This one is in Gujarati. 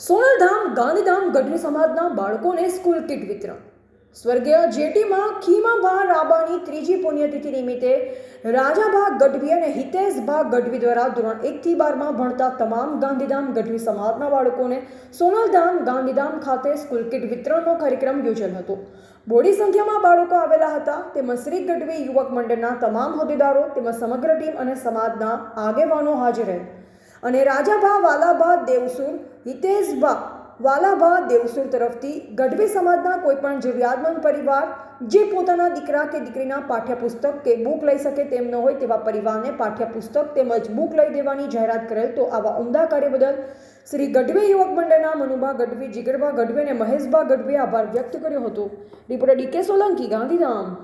સોનલધામ, ગાંધીધામ ગઢવી સમાજના બાળકોને સ્કૂલ કીટ વિતરણ. સ્વર્ગીય જેટીમાં ખીમાભા રાબાની ત્રીજી પુણ્યતિથિ નિમિત્તે રાજાભા ગઢવી અને હિતેશભા ગઢવી દ્વારા ધોરણ એકથી બારમાં ભણતા તમામ ગાંધીધામ ગઢવી સમાજના બાળકોને સોનલધામ, ગાંધીધામ ખાતે સ્કૂલ કીટ વિતરણનો કાર્યક્રમ યોજેલ હતો. બોડી સંખ્યામાં બાળકો આવેલા હતા તેમજ શ્રી ગઢવી યુવક મંડળના તમામ હોદ્દેદારો તેમજ સમગ્ર ટીમ અને સમાજના આગેવાનો હાજર રહ્યા અને રાજાભા, વાલાભા, દેવસુર હિતેશભા વાલાભા દેવસુર તરફથી ગઢવી સમાજના કોઈપણ જરૂરિયાતમંદ પરિવાર જે પોતાના દીકરા કે દીકરીના પાઠ્યપુસ્તક કે બુક લઈ શકે તેમ ન હોય તેવા પરિવારને પાઠ્યપુસ્તક તેમજ બુક લઈ દેવાની જાહેરાત કરેલ, તો આવા ઉમદા કાર્ય બદલ શ્રી ગઢવી યુવક મંડળના મનુભા ગઢવી જીગરભા ગઢવી અને મહેશભા ગઢવી આભાર વ્યક્ત કર્યો હતો. Reporter DK Solanki, Gandhidham.